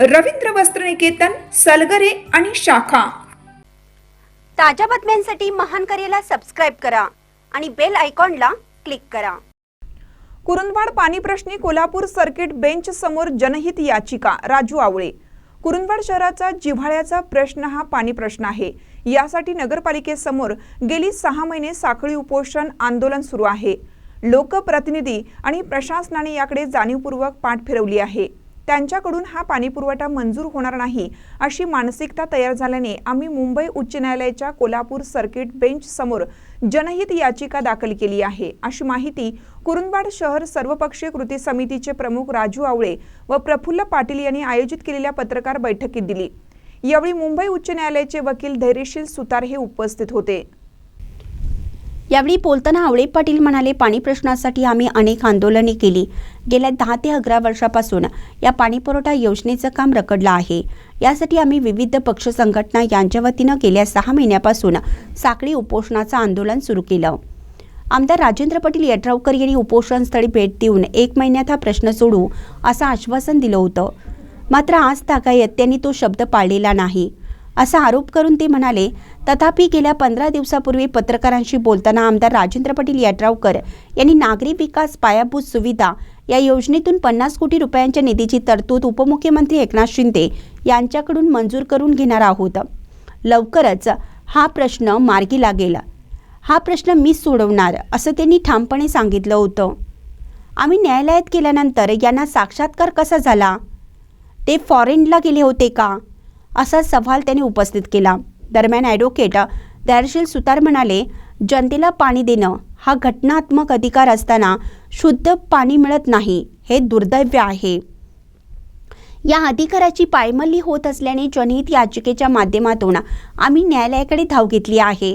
रवींद्र वस्त्रनिकेतन सलगरे आणि शाखा. ताज्या बातम्यांसाठी महान करेला सबस्क्राईब करा आणि बेल आयकॉनला क्लिक करा. कुरुंदवाड पाणी प्रश्नी कोल्हापूर सर्किट बेंच समोर जनहित याचिका राजू आवळे. कुरुंदवाड शहराचा जिव्हाळ्याचा प्रश्न हा पाणी प्रश्न आहे. यासाठी नगरपालिकेसमोर गेली सहा महिने साखळी उपोषण आंदोलन सुरू आहे. लोकप्रतिनिधी आणि प्रशासनाने याकडे जाणीवपूर्वक पाठ फिरवली आहे. त्यांच्याकडून हा पाणीपुरवठा मंजूर होणार नाही अशी मानसिकता तयार झाल्याने आम्ही मुंबई उच्च न्यायालयाच्या कोल्हापूर सर्किट बेंच समोर जनहित याचिका दाखल केली आहे. अशी माहिती कुरुंदवाड शहर सर्वपक्षीय कृती समितीचे प्रमुख राजू आवळे व प्रफुल्ल पाटील यांनी आयोजित केलेल्या पत्रकार बैठकीत दिली. यावेळी मुंबई उच्च न्यायालयाचे वकील धैर्यशील सुतार हे उपस्थित होते. यावेळी बोलताना आवळे पाटील म्हणाले पाणी प्रश्नासाठी आम्ही अनेक आंदोलने केली. गेल्या दहा ते अकरा वर्षापासून या पाणीपुरवठा योजनेचं काम रखडलं आहे. यासाठी आम्ही विविध पक्ष संघटना यांच्या वतीनं गेल्या सहा महिन्यापासून साखळी उपोषणाचं आंदोलन सुरू केलं. आमदार राजेंद्र पाटील यड्रावकर यांनी उपोषणस्थळी भेट देऊन एक महिन्यात हा प्रश्न सोडू असं आश्वासन दिलं होतं. मात्र आज तागायत त्यांनी तो शब्द पाळलेला नाही. असा आरोप करून ते म्हणाले तथापि गेल्या पंधरा दिवसापूर्वी पत्रकारांशी बोलताना आमदार राजेंद्र पाटील यड्रावकर यांनी नागरी विकास पायाभूत सुविधा या योजनेतून पन्नास कोटी रुपयांच्या निधीची तरतूद उपमुख्यमंत्री एकनाथ शिंदे यांच्याकडून मंजूर करून घेणार आहोत. लवकरच हा प्रश्न मार्गी लागेल हा प्रश्न मी सोडवणार असं त्यांनी ठामपणे सांगितलं होतं. आम्ही न्यायालयात गेल्यानंतर यांना साक्षात्कार कसा झाला? ते फॉरेनला गेले होते का? असा सवाल त्यांनी उपस्थित केला. दरम्यान ॲडव्होकेट दयाशील सुतार म्हणाले जनतेला पाणी देणं हा घटनात्मक अधिकार असताना शुद्ध पाणी मिळत नाही हे दुर्दैव्य आहे. या अधिकाराची पायमल्ली होत असल्याने जनहित याचिकेच्या माध्यमातून आम्ही न्यायालयाकडे धाव घेतली आहे.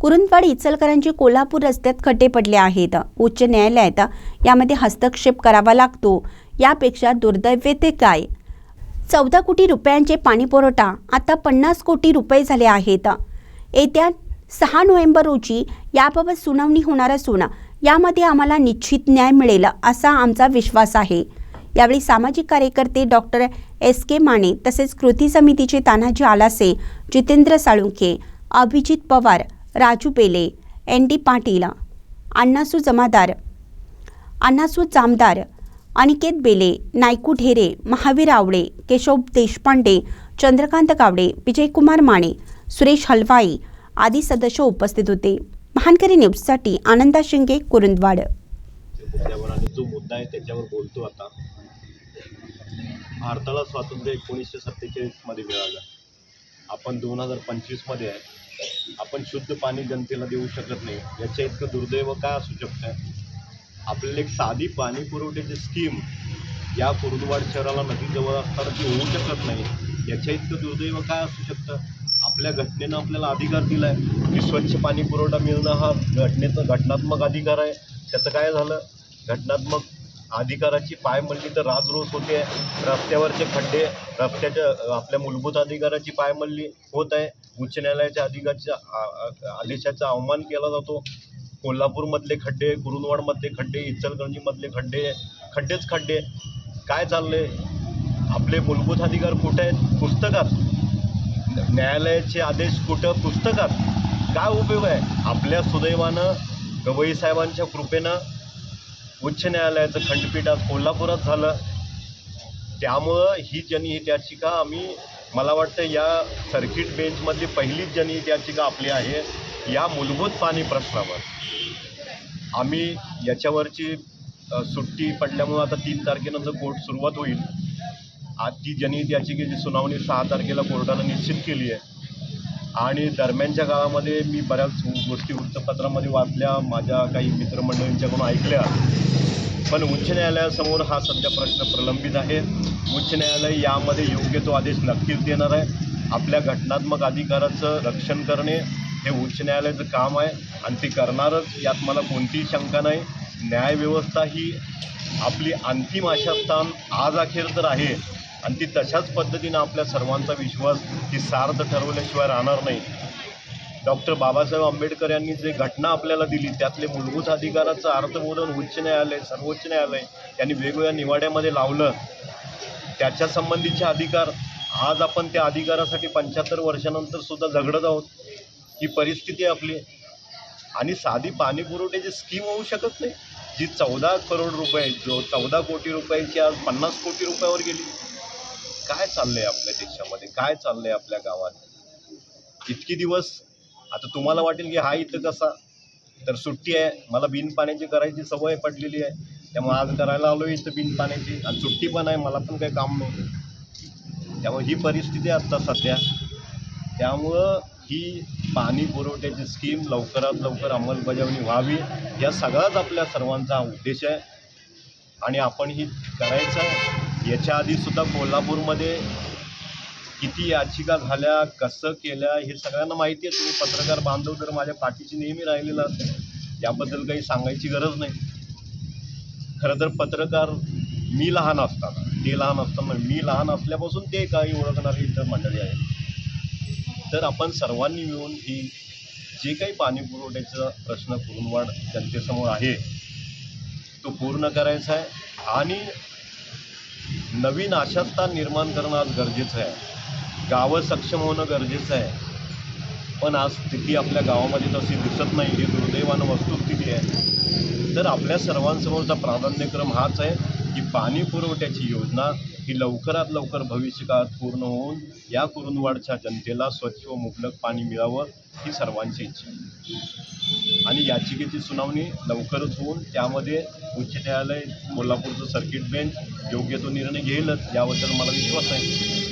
कुरुंदवाड इचलकरांचे कोल्हापूर रस्त्यात खड्डे पडले आहेत. उच्च न्यायालयात यामध्ये हस्तक्षेप करावा लागतो. यापेक्षा दुर्दैव्य ते काय? चौदा कोटी रुपयांचे पाणीपुरवठा आता पन्नास कोटी रुपये झाले आहेत. येत्या सहा नोव्हेंबर रोजी याबाबत सुनावणी होणार असून यामध्ये आम्हाला निश्चित न्याय मिळेल असा आमचा विश्वास आहे. यावेळी सामाजिक कार्यकर्ते डॉक्टर एस के माने तसेच कृती समितीचे तानाजी आलासे जितेंद्र साळुंखे अभिजित पवार राजू पेले एन डी पाटील अण्णासू जमादार अण्णासू जामदार अनिकेत बेले नायकू ढेरे महावीर आवळे केशव देशपांडे चंद्रकांत गावडे विजयकुमार माने सुरेश हलवाई आदी सदस्य उपस्थित होते. महानकरी न्यूजसाठी आनंदा शिंगे कुरुंदवाड. जो मुद्दा आहे त्याच्यावर बोलतो आता. भारताला स्वातंत्र्य एकोणीसशे सत्तेचाळीसमध्ये मिळालं. आपण दोन हजार पंचवीसमध्ये आहे. आपण शुद्ध पाणी जनतेला देऊ शकत नाही. याच्या इतकं दुर्दैव काय असू शकतं? आपल्याला एक साधी पाणी पुरवठ्याची स्कीम या कुरुंदवाड शहराला नदीजवळ असताना ती होऊ शकत नाही. याच्या इतकं दुर्दैव काय असू शकतं? आपल्या घटनेनं आपल्याला अधिकार दिला आहे की स्वच्छ पाणी पुरवठा मिळणं हा घटनेचा घटनात्मक अधिकार आहे. त्याचं काय झालं? घटनात्मक अधिकाराची पाय म्हणली तर राजरोस होते. रस्त्यावरचे खड्डे रस्त्याच्या आपल्या मूलभूत अधिकाराची पायमल्ली होत आहे. उच्च न्यायालयाच्या अधिकारच्या आ- आदेशाचा अवमान केला जातो. कोल्हापूरमधले खड्डे कुरुंदवाडमधले खड्डे इचलकरंजीमधले खड्डे खड्डेच खड्डे. काय चाललंय? आपले मूलभूत अधिकार कुठे आहेत? पुस्तकात. न्यायालयाचे आदेश कुठं? पुस्तकात. काय उपयोग आहे? आपल्या सुदैवानं गवई साहेबांच्या कृपेनं उच्च न्यायालयाचं खंडपीठ आज कोल्हापुरात झालं. त्यामुळं ही जनहित याचिका आम्ही मला वाटतं या सर्किट बेंचमधली पहिलीच जनहित याचिका आपली आहे. या मूलभूत पाणी प्रश्नावर. आम्ही याच्यावरची सुट्टी पडल्यामुळं आता तीन तारखेनंतर कोर्ट सुरुवात होईल आजची जनहित याचिकेची सुनावणी सहा तारखेला कोर्टानं निश्चित केली आहे. आणि दरम्यानच्या काळामध्ये मी बऱ्याच गोष्टी वृत्तपत्रामध्ये वाचल्या माझ्या काही मित्रमंडळींच्याकडून ऐकल्या. पण उच्च न्यायालयासमोर हा सध्या प्रश्न प्रलंबित आहे. उच्च न्यायालय यामध्ये योग्य तो आदेश नक्कीच देणार आहे. आपल्या घटनात्मक अधिकाराचं रक्षण करणे हे उच्च न्यायालयाचं काम आहे आणि ते करणारच. यात मला कोणतीही शंका नाही. न्यायव्यवस्था ही आपली अंतिम आशास्थान आज अखेर तर आहे. आणि ती तशाच पद्धतीनं आपल्या सर्वांचा विश्वास ही सार्थ ठरवल्याशिवाय राहणार नाही. डॉक्टर बाबासाहेब आंबेडकर यांनी जे घटना आपल्याला दिली त्यातले मूलभूत अधिकाराचं अर्थबोधन उच्च न्यायालय सर्वोच्च न्यायालय यांनी वेगवेगळ्या निवाड्यामध्ये लावलं. त्याच्या संबंधीचे अधिकार आज आपण त्या अधिकारासाठी पंच्याहत्तर वर्षानंतर सुद्धा झगडत आहोत. ही परिस्थिती आपली. आणि साधी पाणी पुरवठ्याची स्कीम होऊ शकत नाही. जी चौदा करोड रुपये जो चौदा कोटी रुपयांची आज पन्नास कोटी रुपयावर गेली. काय चाललंय आपल्या देशामध्ये? काय चाललंय आपल्या गावात? इतकी दिवस आता तुम्हाला वाटेल की हा इथं कसा? तर सुट्टी आहे. मला बिन पाण्याची करायची सवय पडलेली आहे. त्यामुळे आज करायला आलो इथं बिन पाण्याची आणि सुट्टी पण आहे. मला पण काही काम नव्हतं. त्यामुळे ही परिस्थिती आत्ता सध्या. त्यामुळं ही पाणी पुरवठ्याची स्कीम लवकरात लवकर अंमलबजावणी व्हावी या सगळाच आपल्या सर्वांचा उद्देश आहे. आणि आपण ही करायचं आहे. याच्या आधीसुद्धा कोल्हापूरमध्ये किती याचिका झाल्या कसं केल्या हे सगळ्यांना माहिती आहे. तुम्ही पत्रकार बांधव तर माझ्या पाठीशी नेहमी राहिलेला असेल याबद्दल काही सांगायची गरज नाही. खरं तर पत्रकार मी लहान असताना ते लहान असताना मी लहान असल्यापासून ते काही ओळखणारी इतर मंडळी आहे तर आपण सर्वांनी मिळून ही जे काही पाणी पुरवठ्याचा प्रश्न कुरुंदवाड जनतेसमोर आहे तो पूर्ण करायचा आहे. आणि नवीन आशास्थान निर्माण करणं आज गरजेचं आहे. गावं सक्षम होणं गरजेचं आहे. पण आज स्थिती आपल्या गावामध्ये तशी दिसत नाही ही दुर्दैवानं वस्तुस्थिती आहे. तर आपल्या सर्वांसमोरचा प्राधान्यक्रम हाच आहे की पाणी पुरवठ्याची योजना ही लवकरात लवकर भविष्यकाळात पूर्ण होऊन या कुरुंदवाडच्या जनतेला स्वच्छ व मुबलक पाणी मिळावं ही सर्वांची इच्छा आहे. आणि याचिकेची सुनावणी लवकरच होऊन त्यामध्ये उच्च न्यायालय कोल्हापूरचं सर्किट बेंच योग्य तो निर्णय घेईलच याबद्दल मला विश्वास आहे